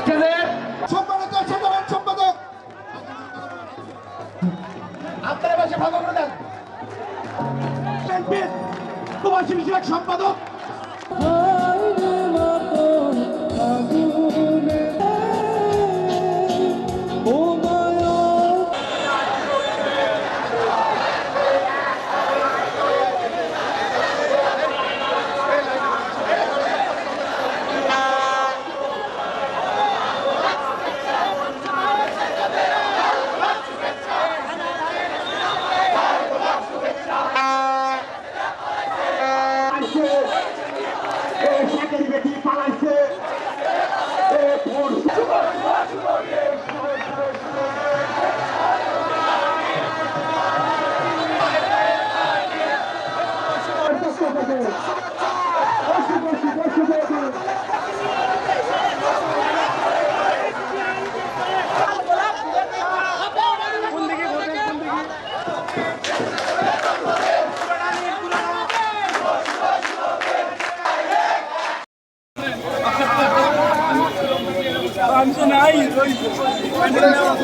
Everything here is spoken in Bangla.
স্টেজের সম্মানিত সাধারণ সম্পাদক। আপনারা পাশে ভাগ বিষয়ক সম্পাদক। পালাইছে। এ শাকের বেটি পালাইছে hamsona aizvo izvo vanaa